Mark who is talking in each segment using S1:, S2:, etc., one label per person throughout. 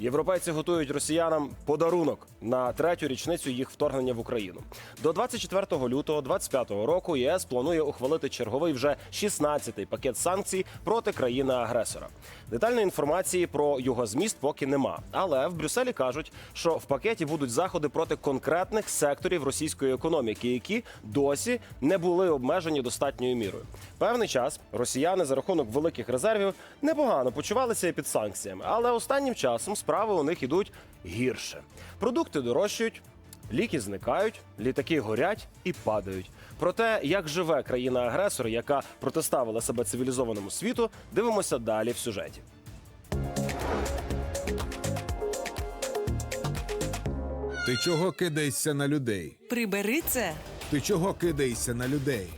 S1: Європейці готують росіянам подарунок на третю річницю їх вторгнення в Україну. До 24 лютого 2025 року ЄС планує ухвалити черговий вже 16-й пакет санкцій проти країни-агресора. Детальної інформації про його зміст поки нема. Але в Брюсселі кажуть, що в пакеті будуть заходи проти конкретних секторів російської економіки, які досі не були обмежені достатньою мірою. Певний час росіяни за рахунок великих резервів непогано почувалися і під санкціями, але останнім часом справи у них ідуть гірше. Продукти дорожчають. Ліки зникають, літаки горять і падають. Про те, як живе країна-агресор, яка протиставила себе цивілізованому світу, дивимося далі в сюжеті.
S2: Ти чого кидаєшся на людей?
S3: Прибери це.
S2: Ти чого кидаєшся на людей?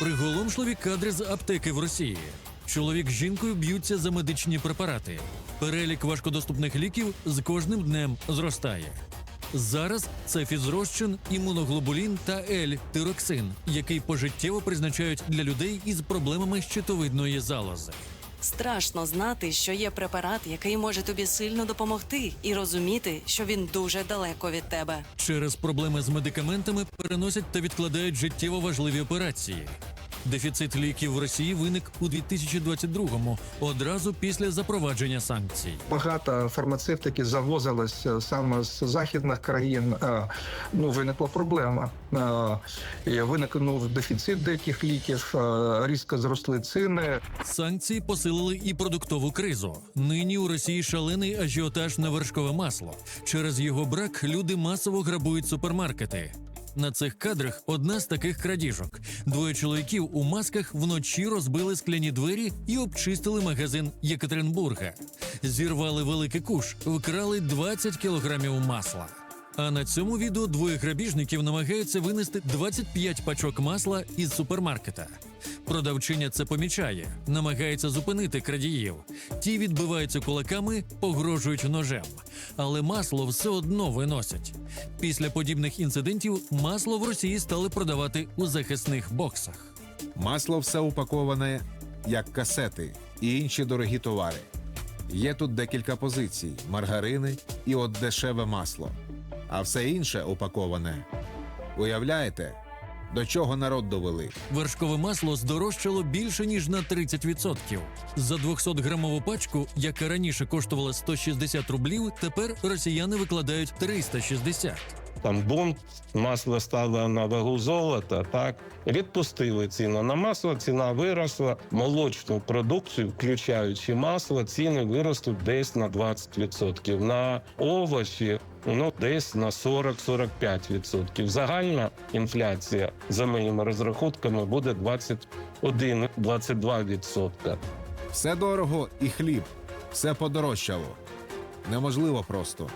S4: Приголомшливі кадри з аптеки в Росії. Чоловік з жінкою б'ються за медичні препарати. Перелік важкодоступних ліків з кожним днем зростає. Зараз це фізрозчин, імуноглобулін та L-тироксин, який пожиттєво призначають для людей із проблемами щитовидної залози.
S3: Страшно знати, що є препарат, який може тобі сильно допомогти, і розуміти, що він дуже далеко від тебе.
S4: Через проблеми з медикаментами переносять та відкладають життєво важливі операції. Дефіцит ліків в Росії виник у 2022-му, одразу після запровадження санкцій.
S5: Багато фармацевтики завозилось е, саме з західних країн. Е, Ну, виникла проблема. Е, Виникнув дефіцит деяких ліків, різко зросли ціни.
S4: Санкції посилили і продуктову кризу. Нині у Росії шалений ажіотаж на вершкове масло. Через його брак люди масово грабують супермаркети. На цих кадрах одна з таких крадіжок. Двоє чоловіків у масках вночі розбили скляні двері і обчистили магазин Єкатеринбурга. Зірвали великий куш, вкрали 20 кілограмів масла. А на цьому відео двоє грабіжників намагаються винести 25 пачок масла із супермаркета. Продавчиня це помічає, намагається зупинити крадіїв. Ті відбиваються кулаками, погрожують ножем. Але масло все одно виносять. Після подібних інцидентів масло в Росії стали продавати у захисних боксах.
S2: Масло все упаковане як касети і інші дорогі товари. Є тут декілька позицій: маргарини і от дешеве масло. А все інше упаковане. Уявляєте, до чого народ довели?
S4: Вершкове масло здорожчало більше ніж на 30%. За 200-грамову пачку, яка раніше коштувала 160 рублів, тепер росіяни викладають 360.
S6: Там бунт, масло стало на вагу золота, так відпустили ціну на масло, ціна виросла. Молочну продукцію, включаючи масло, ціни виростуть десь на 20%. На овочі ну десь на 40-45%. Загальна інфляція за моїми розрахунками буде 21-22%.
S2: Все дорого і хліб, все подорожчало. Неможливо просто.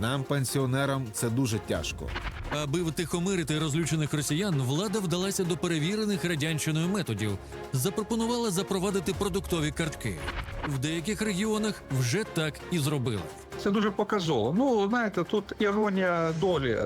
S2: Нам, пенсіонерам, це дуже тяжко.
S4: Аби втихомирити розлючених росіян, влада вдалася до перевірених радянщиною методів. Запропонувала запровадити продуктові картки. В деяких регіонах вже так і зробили.
S5: Це дуже показово. Ну, знаєте, тут іронія долі, е,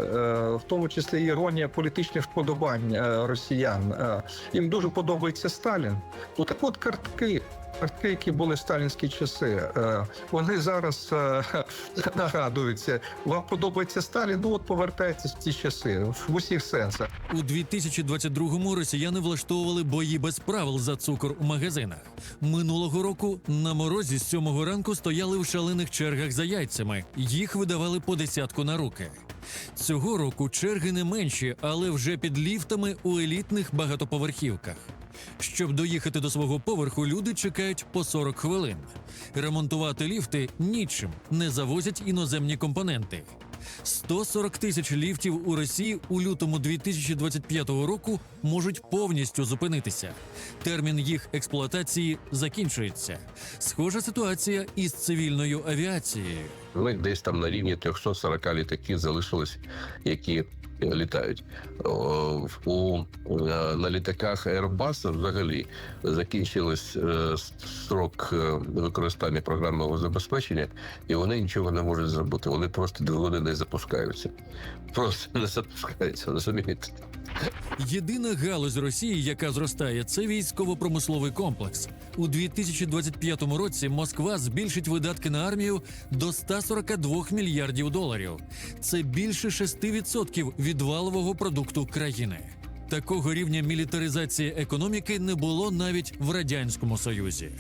S5: в тому числі іронія політичних вподобань е, росіян. Е, Їм дуже подобається Сталін. Ну так от картки. Картки, які були в сталінські часи, е, вони зараз е, нагадуються. Вам подобається Сталін? Ну от повертайтеся в ті часи в усіх сенсах.
S4: У 2022-му росіяни влаштовували бої без правил за цукор у магазинах. Минулого року на морозі з сьомого ранку стояли в шалених чергах за яйцями. Їх видавали по десятку на руки. Цього року черги не менші, але вже під ліфтами у елітних багатоповерхівках. Щоб доїхати до свого поверху, люди чекають по 40 хвилин. Ремонтувати ліфти нічим, не завозять іноземні компоненти. 140 тисяч ліфтів у Росії у лютому 2025 року можуть повністю зупинитися. Термін їх експлуатації закінчується. Схожа ситуація із цивільною авіацією.
S7: Них десь там на рівні 340 літаків залишилось, які літають. У, е, на літаках Airbus взагалі закінчились е, строк е, використання програмного забезпечення, і вони нічого не можуть зробити. Вони просто двигуни не запускаються. Просто не запускаються, розумієте?
S4: Єдина галузь Росії, яка зростає, це військово-промисловий комплекс. У 2025 році Москва збільшить видатки на армію до 142 мільярдів доларів. Це більше 6% від валового продукту країни. Такого рівня мілітаризації економіки не було навіть в радянському союзі.